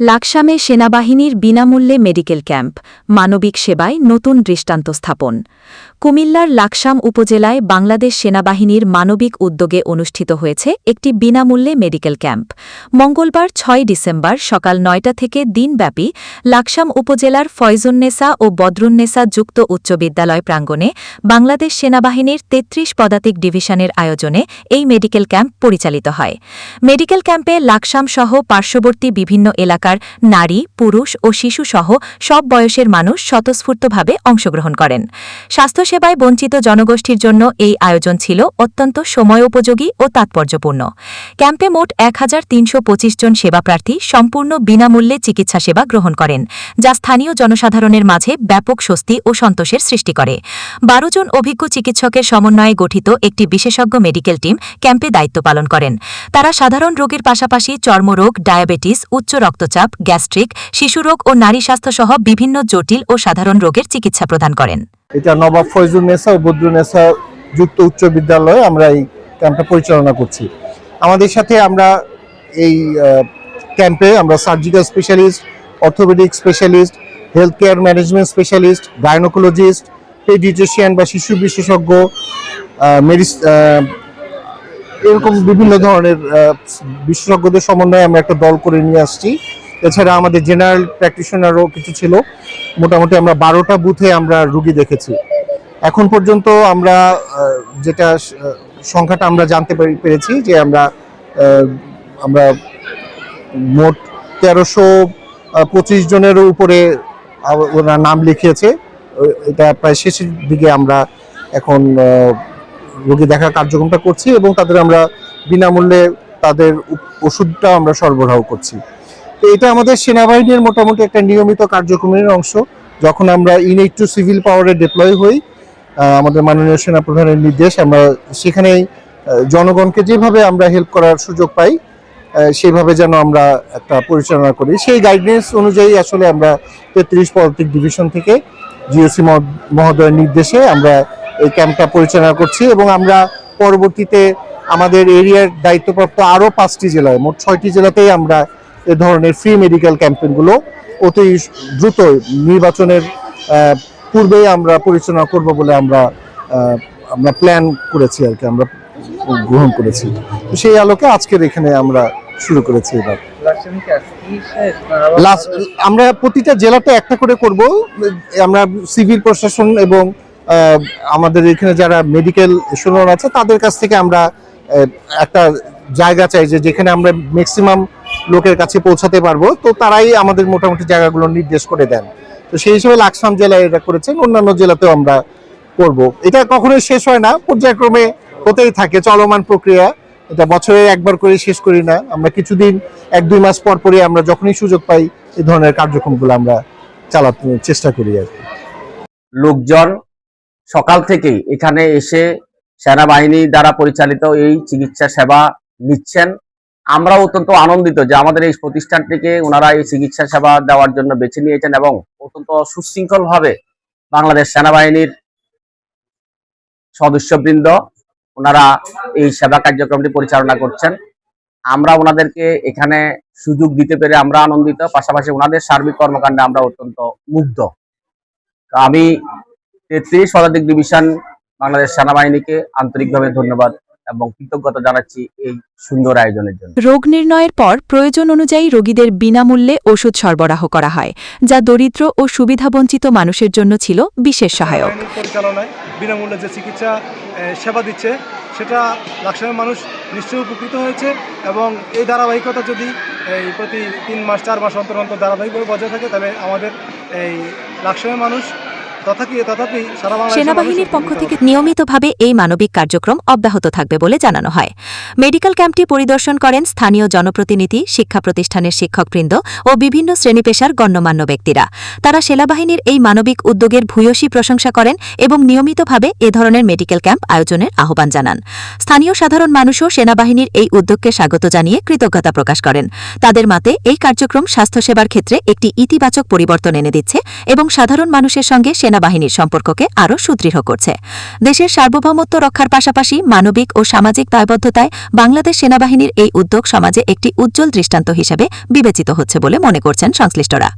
লাকসামে সেনাবাহিনীর বিনামূল্যে medical camp মানবিক সেবায় নতুন দৃষ্টান্ত স্থাপন। কুমিল্লার লাকসাম উপজেলায় বাংলাদেশ সেনাবাহিনীর মানবিক উদ্যোগে অনুষ্ঠিত হয়েছে একটি বিনামূল্যে মেডিকেল ক্যাম্প। মঙ্গলবার ছয় ডিসেম্বর সকাল নয়টা থেকে দিনব্যাপী লাকসাম উপজেলার ফয়জুন্নেসা ও বদরুন্নেসা যুক্ত উচ্চ বিদ্যালয় প্রাঙ্গণে বাংলাদেশ সেনাবাহিনীর তেত্রিশ পদাতিক ডিভিশনের আয়োজনে এই মেডিকেল ক্যাম্প পরিচালিত হয়। মেডিকেল ক্যাম্পে লাকসাম সহ পার্শ্ববর্তী বিভিন্ন এলাকার নারী, পুরুষ ও শিশুসহ সব বয়সের মানুষ স্বতঃস্ফূর্তভাবে অংশগ্রহণ করেন। স্বাস্থ্যসেবায় বঞ্চিত জনগোষ্ঠীর জন্য এই আয়োজন ছিল অত্যন্ত সময়োপযোগী ও তাৎপর্যপূর্ণ। ক্যাম্পে মোট এক হাজার তিনশো পঁচিশ জন সেবাপ্রার্থী সম্পূর্ণ বিনামূল্যে চিকিৎসা সেবা গ্রহণ করেন, যা স্থানীয় জনসাধারণের মাঝে ব্যাপক স্বস্তি ও সন্তোষের সৃষ্টি করে। বারো জন অভিজ্ঞ চিকিৎসকের সমন্বয়ে গঠিত একটি বিশেষজ্ঞ মেডিকেল টিম ক্যাম্পে দায়িত্ব পালন করেন। তারা সাধারণ রোগের পাশাপাশি চর্মরোগ, ডায়াবেটিস, উচ্চ রক্তচাপ, গ্যাস্ট্রিক, শিশুরোগ ও নারী স্বাস্থ্যসহ বিভিন্ন জটিল ও সাধারণ রোগের চিকিৎসা প্রদান করেন। এটা নবাব ফয়জুন্নেসা ও বদরুন্নেসা যুক্ত উচ্চ বিদ্যালয়ে আমরা এই ক্যাম্পটা পরিচালনা করছি। আমাদের সাথে আমরা এই ক্যাম্পে আমরা surgical specialist, orthopaedic specialist health care management specialist, gynaecologist paediatrician বা শিশু বিশেষজ্ঞ মেডিস এরকম বিভিন্ন ধরনের বিশেষজ্ঞদের সমন্বয়ে আমরা একটা দল করে নিয়ে আসছি। এছাড়া আমাদের জেনারেল প্র্যাকটিশনারও কিছু ছিল। মোটামুটি আমরা বারোটা বুথে আমরা রুগী দেখেছি। এখন পর্যন্ত আমরা যেটা সংখ্যাটা আমরা জানতে পেরে- পেরেছি যে আমরা আমরা মোট তেরোশো পঁচিশ জনেরও উপরে ওরা নাম লিখিয়েছে। এটা প্রায় শেষের দিকে আমরা এখন রোগী দেখার কার্যক্রমটা করছি এবং তাদের আমরা বিনামূল্যে তাদের ওষুধটা আমরা সরবরাহ করছি। তো এটা আমাদের সেনাবাহিনীর মোটামুটি একটা নিয়মিত কার্যক্রমের অংশ। যখন আমরা ইনেট টু সিভিল পাওয়ারে ডিপ্লয় হই আমাদের মাননীয় সেনাপ্রধানের নির্দেশ, আমরা সেখানেই জনগণকে যেভাবে আমরা হেল্প করার সুযোগ পাই সেইভাবে যেন আমরা একটা পরিচালনা করি। সেই গাইডলাইন্স অনুযায়ী আসলে আমরা তেত্রিশ পদাতিক ডিভিশন থেকে জিওসি মহোদয়ের নির্দেশে আমরা এই ক্যাম্পটা পরিচালনা করছি এবং আমরা পরবর্তীতে আমাদের এরিয়ার দায়িত্বপ্রাপ্ত আরও পাঁচটি জেলায়, মোট ছয়টি জেলাতেই আমরা এ ধরনের ফ্রি মেডিকেল ক্যাম্পেইনগুলো অতি দ্রুত নির্বাচনের পূর্বেই আমরা পরিচালনা করব বলে আমরা আমরা প্ল্যান করেছি আর কি আমরা গ্রহণ করেছি। তো সেই আলোকে আজকের এখানে আমরা শুরু করেছি এবার। লাস্ট আমরা প্রতিটা জেলাতে একটা করে করব। আমরা সিভিল প্রশাসন এবং আমাদের এখানে যারা মেডিকেল এশোনার আছে তাদের কাছ থেকে আমরা একটা জায়গা চাই যে যেখানে আমরা ম্যাক্সিমাম লোকের কাছে পৌঁছাতে পারব, তো তারাই আমাদের মোটামুটি জায়গাগুলো নির্দেশ করে দেন। তো সেই হিসেবে লাকসাম জেলায় এটা করেছেন, অন্যান্য জেলাতেও আমরা করব। এটা কখনোই শেষ হয় না, পর্যায়ক্রমে হতেই থাকে, চলমান প্রক্রিয়া। এটা বছরে একবার করে শেষ করি না, আমরা কিছুদিন, এক দুই মাস পর পরই আমরা যখনই সুযোগ পাই এই ধরনের কার্যক্রমগুলো আমরা চালাতে চেষ্টা করি আর কি। লোকজন সকাল থেকেই এখানে এসে সেনাবাহিনী দ্বারা পরিচালিত এই চিকিৎসা সেবা নিচ্ছেন। আমরা অত্যন্ত আনন্দিত যে আমাদের এই প্রতিষ্ঠানটিকে ওনারা এই চিকিৎসা সেবা দেওয়ার জন্য বেছে নিয়েছেন এবং অত্যন্ত সুশৃঙ্খল ভাবে বাংলাদেশ সেনাবাহিনীর সদস্যবৃন্দ ওনারা এই সেবা কার্যক্রমটি পরিচালনা করছেন। আমরা ওনাদেরকে এখানে সুযোগ দিতে পেরে আমরা আনন্দিত, পাশাপাশি ওনাদের সার্বিক কর্মকাণ্ডে আমরা অত্যন্ত মুগ্ধ। আমি তেত্রিশ শতাধিক ডিভিশন বাংলাদেশ সেনাবাহিনীকে আন্তরিকভাবে ধন্যবাদ এবং কৃতজ্ঞতা জানাচ্ছি এই সুন্দর আয়োজনের জন্য। রোগ নির্ণয়ের পর প্রয়োজন অনুযায়ী রোগীদের বিনামূল্যে ওষুধ সরবরাহ করা হয় যা দরিদ্র ও সুবিধাবঞ্চিত মানুষের জন্য ছিল বিশেষ সহায়ক। পরিচালনায় বিনামূল্যে যে চিকিৎসা সেবা দিচ্ছে সেটা লাকসামের মানুষ নিশ্চয়ই উপকৃত হয়েছে এবং এই ধারাবাহিকতা যদি এই প্রতি তিন মাস চার মাস অন্তর অন্তর ধারাবাহিকভাবে বজায় থাকে তাহলে আমাদের এই লাকসামের মানুষ সেনাবাহিনীর পক্ষ থেকে নিয়মিতভাবে এই মানবিক কার্যক্রম অব্যাহত থাকবে বলে জানানো হয়। মেডিকেল ক্যাম্পটি পরিদর্শন করেন স্থানীয় জনপ্রতিনিধি শিক্ষা প্রতিষ্ঠানের শিক্ষকবৃন্দ ও বিভিন্ন শ্রেণীপেশার গণ্যমান্য ব্যক্তিরা। তারা সেনাবাহিনীর এই মানবিক উদ্যোগের ভূয়সী প্রশংসা করেন এবং নিয়মিতভাবে এ ধরনের মেডিকেল ক্যাম্প আয়োজনের আহ্বান জানান। স্থানীয় সাধারণ মানুষও সেনাবাহিনীর এই উদ্যোগকে স্বাগত জানিয়ে কৃতজ্ঞতা প্রকাশ করেন। তাদের মতে এই কার্যক্রম স্বাস্থ্যসেবার ক্ষেত্রে একটি ইতিবাচক পরিবর্তন এনে দিচ্ছে এবং সাধারণ মানুষের সঙ্গে সেনাবাহিনীর সম্পর্ককে আরও সুদৃঢ় করছে। দেশের সার্বভৌমত্ব রক্ষার পাশাপাশি মানবিক ও সামাজিক দায়বদ্ধতায় বাংলাদেশ সেনাবাহিনীর এই উদ্যোগ সমাজে একটি উজ্জ্বল দৃষ্টান্ত হিসেবে বিবেচিত হচ্ছে বলে মনে করছেন সংশ্লিষ্টরা।